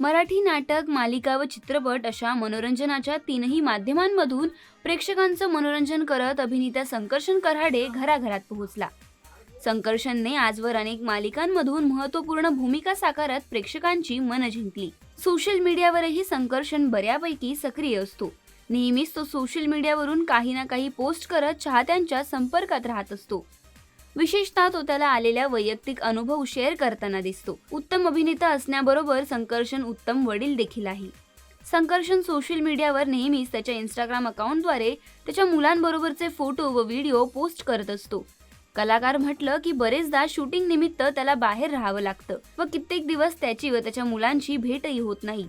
मराठी नाटक मालिका व चित्रपट अशा मनोरंजनाच्या तीनही माध्यमांमधून प्रेक्षकांचं मनोरंजन करत अभिनेता संकर्षण कराडे घराघरात पोहोचला. संकर्षणने आजवर अनेक मालिकांमधून महत्त्वपूर्ण भूमिका साकारत प्रेक्षकांची मन जिंकली. सोशल मीडियावरही संकर्षण बऱ्यापैकी सक्रिय असतो. नेहमीच तो सोशल मीडियावरून काही ना काही पोस्ट करत चाहत्यांच्या संपर्कात राहत असतो. विशेषतः तो त्याला आलेल्या वैयक्तिक अनुभव शेअर करताना दिसतो. उत्तम अभिनेता असण्याबरोबर संकर्षण उत्तम वडील देखील आहे. संकर्षण सोशल मीडियावर नेहमीच त्याच्या इंस्टाग्राम अकाउंटद्वारे त्याच्या मुलांबरोबरचे फोटो व व्हिडिओ पोस्ट करत असतो. कलाकार म्हटलं की बरेचदा शूटिंग निमित्त त्याला बाहेर राहावं लागतं व कित्येक दिवस त्याची व त्याच्या मुलांची भेटही होत नाही.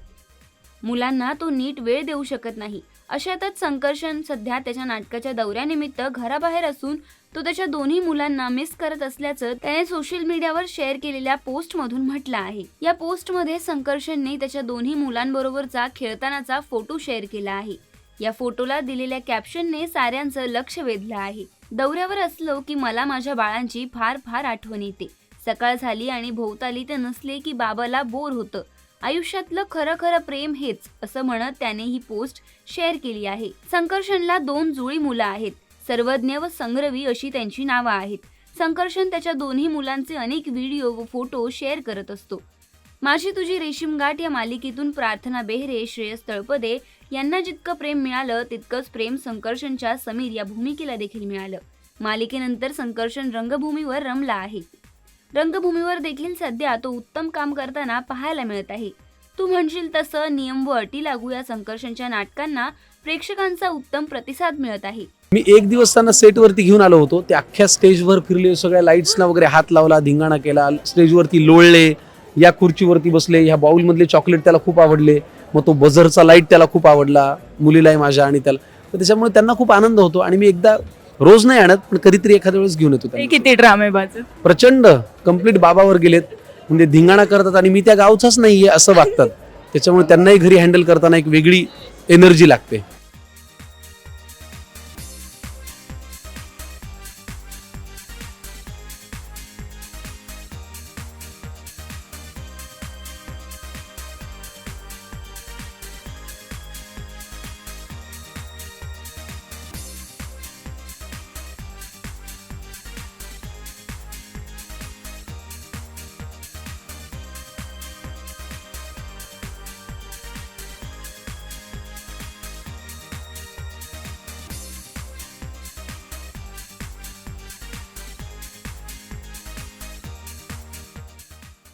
मुलांना तो नीट वेळ देऊ शकत नाही. अशातच संकर्षण सध्या त्याच्या नाटकाच्या दौऱ्यानिमित्त घराबाहेर असून तो त्याच्या दोन्ही मुलांना मिस करत असल्याचं त्याने सोशल मीडियावर शेअर केलेल्या पोस्टमधून म्हटलं आहे. या पोस्टमध्ये संकर्षणने त्याच्या दोन्ही मुलांबरोबरचा खेळतानाचा फोटो शेअर केला आहे. या फोटोला दिलेल्या कॅप्शनने साऱ्यांचं लक्ष वेधलं आहे. दौऱ्यावर असलो की मला माझ्या बाळांची फार फार आठवण येते. सकाळ झाली आणि भोवताली ते नसले की बाबाला बोर होतं. आयुष्यातलं खरं खरं प्रेम हेच असं म्हणत त्याने ही पोस्ट शेअर केली आहे. संकर्षणला दोन जुळी मुलं आहेत. सर्वज्ञ व संग्रवी अशी त्यांची नावं आहेत. संकर्षण त्याच्या दोन्ही मुलांचे अनेक व्हिडिओ व फोटो शेअर करत असतो. माझी तुझी रेशीम गाठ या मालिकेतून प्रार्थना बेहरे श्रेयस तळपदे यांना जितकं प्रेम मिळालं तितकंच प्रेम संकर्षणच्या समीर या भूमिकेला देखील मिळालं. मालिकेनंतर संकर्षण रंगभूमीवर रमला आहे. रंगभूमीवर देखील सध्या तो उत्तम काम करताना पाहायला मिळत आहे. तू म्हणशील तसं नियम व अटी लागू या संकर्षणच्या नाटकांना प्रेक्षकांचा उत्तम प्रतिसाद मिळत आहे. मी एक दिवस त्यांना सेटवरती घेऊन आलो होतो. ते अख्ख्या स्टेजवर फिरले सगळ्या लाईट्सना वगैरे हात लावला धिंगाणा केला स्टेजवरती लोळले या खुर्चीवरती बसले ह्या बाउलमधले चॉकलेट त्याला खूप आवडले मग तो बझरचा लाइट त्याला खूप आवडला मुलीलाही माझ्या आणि त्याला. तर त्याच्यामुळे त्यांना खूप आनंद होतो आणि मी एकदा रोज नाही आणत पण कधीतरी एखाद्या वेळेस घेऊन येतो ते त्यांना. किती ड्रामेबाज आहेत. प्रचंड कंप्लीट बाबावर गेलेत म्हणजे धिंगाणा करतात आणि मी त्या गावचाच नाहीये असं वागतात त्याच्यामुळे त्यांनाही घरी हँडल करताना एक वेगळी एनर्जी लागते